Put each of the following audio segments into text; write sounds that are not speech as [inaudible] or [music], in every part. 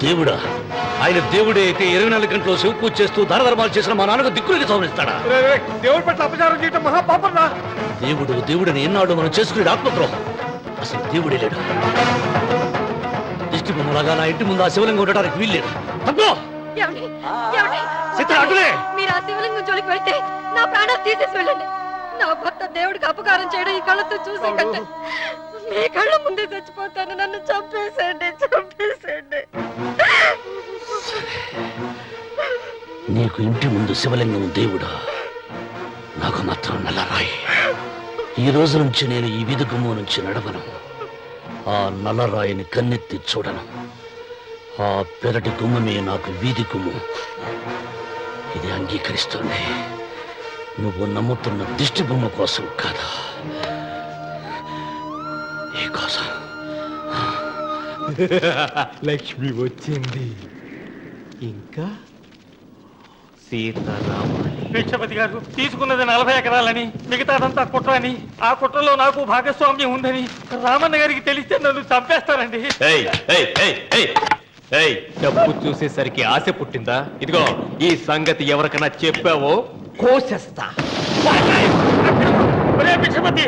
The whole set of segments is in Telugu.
దేవుడా ఆయన దేవుడే అయితే ఇరవై నాలుగు గంటలు శివ పూజ చేస్తూ దాన ధర్మాలు చేసిన మా నాన్నకు దిక్కులకి సవరిస్తాడా దేవుడి పట్ల అపచారం చేయటం మహాపాపం రా. దేవుడు దేవుడని ఎన్నాడు మనం చేసుకునే ఆత్మద్రోహం. అసలు దేవుడే లేడు. దిష్టి బొమ్మలాగా నా ఇంటి ముందు ఆ శివలింగం ఉండడానికి వీల్లేదు తప్పుకో! ఏమండి? ఏమండి? చిత్ర, అటులే! మీరు ఆ శివలింగం జోలికి వెళ్తే నా ప్రాణాలు తీసేసి వెళ్ళండి. నా భర్త దేవుడికి అపకారం చేయడం ఈ కళ్ళతో చూసే కంటే మీ కళ్ళ ముందే చచ్చిపోతాను. నన్ను చంపేసేయండి చంపేసేయండి. నీకు ఇంటి ముందు శివలింగం దేవుడా. నాకు మాత్రం నల్లరాయి. ఈ రోజు నుంచి నేను ఈ వీధి నుంచి నడవను. ఆ నల్లరాయిని కన్నెత్తి చూడను. ఆ పెరటి గుమ్మమే నాకు వీధి గుమ్ము ఇది అంగీకరిస్తుంది. నువ్వు నమ్ముతున్న దిష్టి బొమ్మ కోసం కాదా? ఈ కోసం. [laughs] లక్ష్మి వచ్చింది. ఇంకా? భిక్షపతి గారు తీసుకున్నది నలభై ఎకరాలని మిగతాదంతా కుట్ర అని ఆ కుట్రలో నాకు భాగస్వామ్యం ఉందని రామన్న గారికి తెలిస్తే నన్ను చంపేస్తారండి. డబ్బు చూసేసరికి ఆశ పుట్టిందా? ఇదిగో ఈ సంగతి ఎవరికైనా చెప్పావో? కోసేస్తా ఒరే భిక్షపతి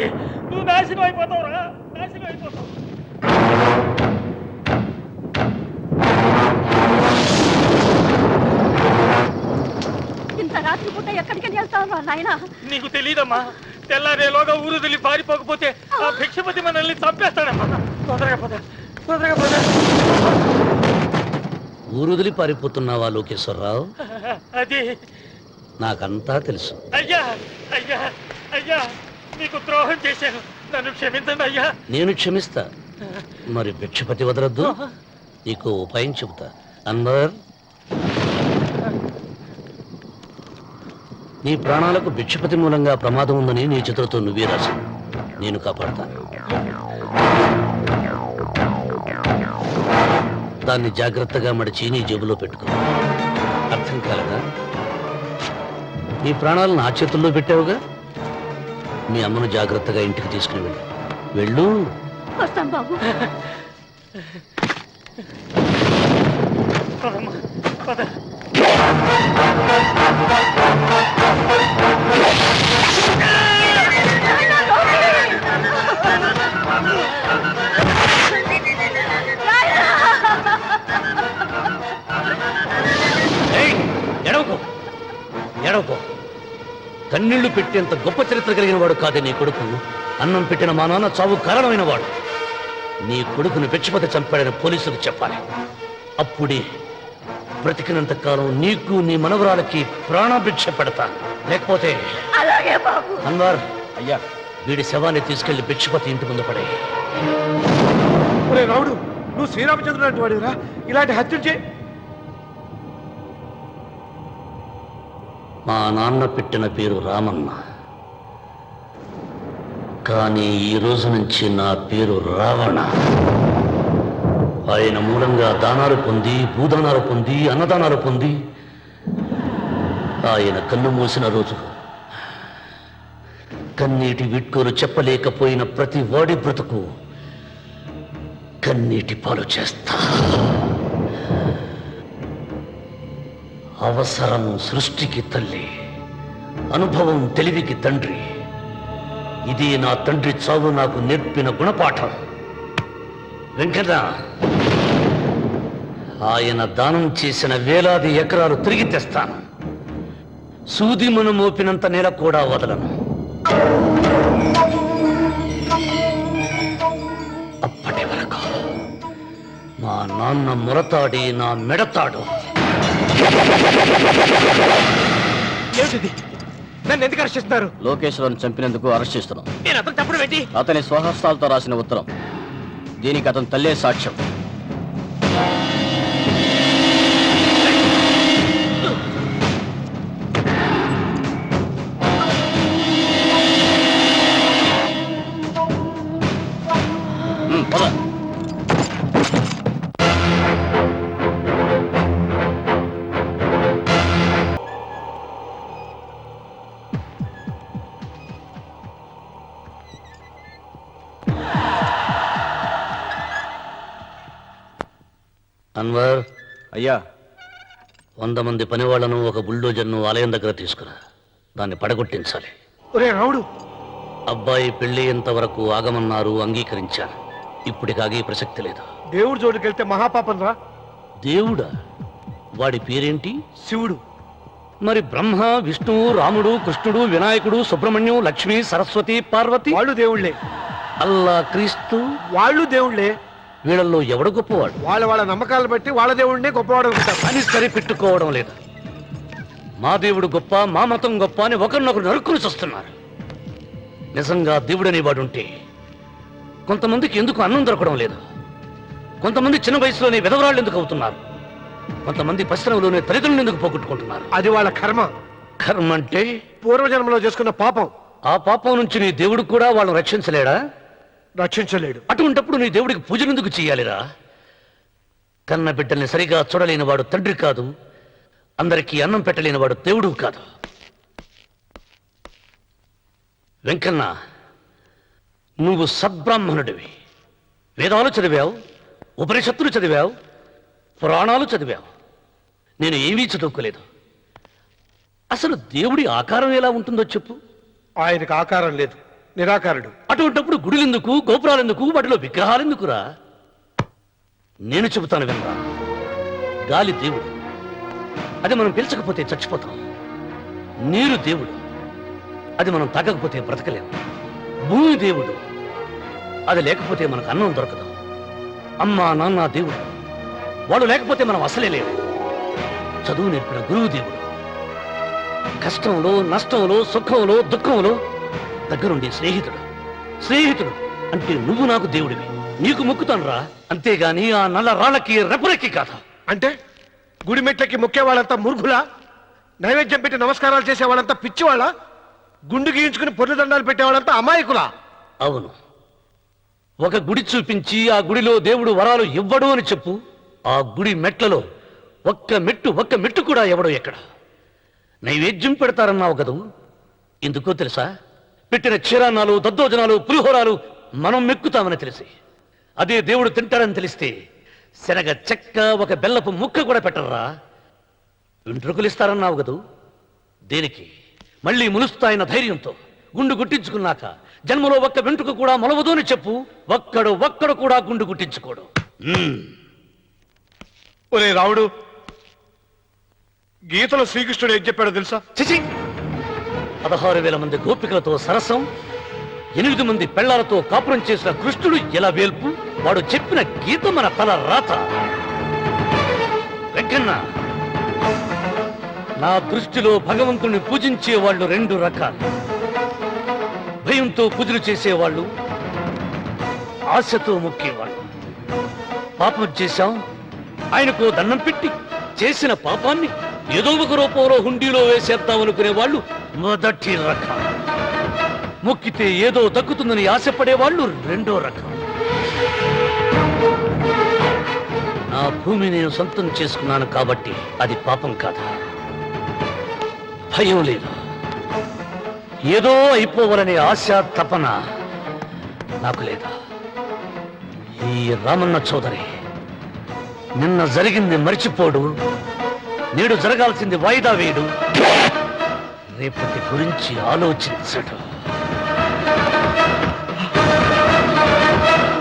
నువ్వు నాశనం అయిపోతావురా నాశనం అయిపోతావు. వెళ్తావు నాయనా? నీకు తెలియదమ్మా తెల్లారేలోగా ఊరు తెలియ పారిపోకపోతే ఆ భిక్షపతి మనల్ని చంపేస్తాడమ్మా. తొందరగా పద తొందరగా పద. ఊరుదిలి పారిపోతున్నావా లోకేశ్వరరావు? అది నాకంతా తెలుసు. అయ్యా అయ్యా అయ్యా నీకు ద్రోహం చేశాను. నన్ను క్షమించండి అయ్యా. నేను క్షమిస్తా. మరి భిక్షపతి వదలొద్దు. నీకు ఉపాయం చెబుతా. అన్వర్. నీ ప్రాణాలకు భిక్షపతి మూలంగా ప్రమాదం ఉందని నీ చేతులతో నువ్వే రాసి నేను కాపాడతాను దాన్ని జాగ్రత్తగా మడిచి నీ జేబులో పెట్టుకో. అర్థం కాలదా? నీ ప్రాణాలు నా చేతుల్లో పెట్టావుగా? మీ అమ్మను జాగ్రత్తగా ఇంటికి తీసుకుని వెళ్ళు. వెళ్ళు. వస్తాం బాబు. పద. ఏయ్, కన్నీళ్ళు పెట్టేంత గొప్ప చరిత్ర కలిగిన వాడు కాదే నీ కొడుకు. అన్నం పెట్టిన మా నాన్న చావు కారణమైన వాడు. నీ కొడుకును భిక్షపతి చంపాడని పోలీసులకు చెప్పాలి. అప్పుడే బ్రతికినంత కాలం నీకు నీ మనవరాలకి ప్రాణభిక్ష పెడతా లేకపోతే అలాగే బాబు. అన్వర్ అయ్యా వీడి శవాన్ని తీసుకెళ్ళి భిక్షపతి ఇంటి ముందు పడే ఒరే రావుడు నువ్వు శ్రీరామచంద్రుడు లాంటి వాడిరా ఇలాంటి హత్యలు చే మా నాన్న పెట్టిన పేరు రామన్న. కానీ ఈ రోజు నుంచి నా పేరు రావణ. ఆయన మూలంగా దానాలు పొంది భూదానాలు పొంది అన్నదానాలు పొంది ఆయన కన్ను మూసిన రోజు కన్నీటి విట్కోలు చెప్పలేకపోయిన ప్రతి వాడి బ్రతుకు కన్నీటి పాలు చేస్తా. అవసరం సృష్టికి తల్లి అనుభవం తెలివికి తండ్రి. ఇది నా తండ్రి చావు నాకు నేర్పిన గుణపాఠం. వెంకట ఆయన దానం చేసిన వేలాది ఎకరాలు తిరిగి తెస్తాను. సూది మనం మోపినంత నేల కూడా వదలను. అప్పటి వరకు మా నాన్న మురతాడి నా మెడతాడు. ఏమిటిది? నన్ను ఎందుకు అరెస్ట్ చేస్తున్నారు? లోకేశ్వరం చంపినందుకు అరెస్ట్ చేస్తున్నాం. నేను అతను తప్పుడు పెట్టి అతని స్వహస్తాలతో రాసిన ఉత్తరం. దీనికి అతను తల్లే సాక్ష్యం. అన్వర్. అయ్యా. వంద మంది పనివాళ్ళను ఒక బుల్డోజర్ను ఆలయం దగ్గర తీసుకురా. దాన్ని పడగొట్టించాలి. ఒరే రాముడు. అబ్బాయి పెళ్ళి వరకు ఆగమన్నారు అంగీకరించాను. ఇప్పటికి ఆగే ప్రసక్తి లేదు. దేవుడి జోడికెళ్తే మహాపాపం రా. దేవుడా? వాడి పేరేంటి? శివుడు. మరి బ్రహ్మ విష్ణువు రాముడు కృష్ణుడు వినాయకుడు సుబ్రహ్మణ్యం లక్ష్మి సరస్వతి పార్వతి? వాళ్ళు దేవుళ్ళే. అల్లా క్రీస్తు? వాళ్ళు దేవుళ్ళే. వీళ్ళల్లో ఎవడు గొప్పవాడు? వాళ్ళ వాళ్ళ నమ్మకాలు బట్టి వాళ్ళ దేవుడినే గొప్పవాడు అనుకుంటారు. అని సరిపెట్టుకోవడం లేదు. మా దేవుడు గొప్ప మా మతం గొప్ప అని ఒకరినొకరు నరుక్కుని చూస్తున్నారు. నిజంగా దేవుడని వాడుంటే కొంతమందికి ఎందుకు అన్నం దొరకడం లేదు? కొంతమంది చిన్న వయసులోనే విధవరాళ్ళు ఎందుకు అవుతున్నారు? కొంతమంది పరిశ్రమలోనే తల్లిదండ్రులు ఎందుకు పోగొట్టుకుంటున్నారు? అది వాళ్ళ కర్మ. కర్మ అంటే? పూర్వజన్మలో చేసుకున్న పాపం. ఆ పాపం నుంచి నీ దేవుడు కూడా వాళ్ళని రక్షించలేడా? రక్షించలేడు. అటువంటప్పుడు నీ దేవుడికి పూజలు ఎందుకు చేయాలిరా? కన్న బిడ్డల్ని సరిగా చూడలేని వాడు తండ్రి కాదు. అందరికీ అన్నం పెట్టలేని వాడు దేవుడు కాదు. వెంకన్న నువ్వు సద్బ్రాహ్మణుడివి వేదాలు చదివావు ఉపనిషత్తులు చదివావు పురాణాలు చదివావు. నేను ఏమీ చదువుకోలేదు. అసలు దేవుడి ఆకారం ఎలా ఉంటుందో చెప్పు. ఆయనకు ఆకారం లేదు. నిరాకారుడు. అటువంటప్పుడు గుడులెందుకు గోపురాలెందుకు వాటిలో విగ్రహాలెందుకురా? నేను చెబుతాను వినరా. గాలి దేవుడు. అది మనం పిలచకపోతే చచ్చిపోతాం. నీరు దేవుడు. అది మనం తగ్గకపోతే బ్రతకలేము భూమి దేవుడు. అది లేకపోతే మనకు అన్నం దొరకదు. అమ్మ నాన్న దేవుడు. వాడు లేకపోతే మనం అసలే లేవు చదువు నేర్పిన గురువు దేవుడు. కష్టంలో నష్టంలో సుఖంలో దుఃఖంలో దగ్గరుండే స్నేహితుడు. స్నేహితుడు అంటే నువ్వు నాకు దేవుడివి. నీకు మొక్కుతాను రా అంతేగాని ఆ నల్ల రాళ్ళకి రెపరెక్కి కాదు. అంటే గుడి మెట్లకి మొక్కే వాళ్ళంతా మురుగులా నైవేద్యం పెట్టి నమస్కారాలు చేసే వాళ్ళంతా పిచ్చివాళ్ళ? గుండు గీయించుకుని పొర్లు దండాలు పెట్టే వాళ్ళంతా అమాయకులా? అవును. ఒక గుడి చూపించి ఆ గుడిలో దేవుడు వరాలు ఇవ్వడు అని చెప్పు. ఆ గుడి మెట్లలో ఒక్క మెట్టు ఒక్క మెట్టు కూడా ఎవడో ఎక్కడ? నైవేద్యం పెడతారన్నావు కదూ? ఎందుకో తెలుసా? పెట్టిన క్షీరాన్నాలు దద్దోజనాలు పులిహోరాలు మనం మెక్కుతామని తెలిసి అదే దేవుడు తింటారని తెలిస్తే శనగ చెక్క ఒక బెల్లపు ముక్క కూడా పెట్టర్రా వెంట్రుకలు ఇస్తారన్నావు కదూ? దేనికి? మళ్ళీ ములుస్తాయన్న ధైర్యంతో గుండు గుట్టించుకున్నాక జన్మలో ఒక్క వెంట్రుక కూడా మొలవదు అని చెప్పు ఒక్కడు ఒక్కడు కూడా గుండు గుట్టించుకోడు. ఒరే రావుడు గీతలో శ్రీకృష్ణుడు ఏం చెప్పాడో తెలుసా? చిచి పదహారు వేల మంది గోపికలతో సరసం ఎనిమిది మంది పెళ్ళాలతో కాపురం చేసిన కృష్ణుడు ఎలా వేల్పు? వాడు చెప్పిన గీత మన తల రాత. వెంకన్న నా దృష్టిలో భగవంతుని పూజించే వాళ్ళు రెండు రకాలు. భయంతో పూజలు చేసేవాళ్ళు ఆశతో మొక్కేవాళ్ళు. పాపం చేశాం ఆయనకు దండం పెట్టి చేసిన పాపాన్ని ఏదో ఒక రూపంలో హుండీలో వేసేద్దామనుకునే వాళ్ళు మొదటి రకం. మొక్కితే ఏదో తగ్గుతుందని ఆశపడే వాళ్ళు రెండో రకం. నా భూమి నేను సొంతం చేసుకున్నాను కాబట్టి అది పాపం కాదా? భయం లేదు? ఏదో అయిపోవాలనే ఆశ తపన నాకు లేదా? ఈ రామన్న చౌదరి నిన్న జరిగింది మర్చిపోడు. నేడు జరగాల్సింది వాయిదా వేయడు. రేపటి గురించి ఆలోచించడం.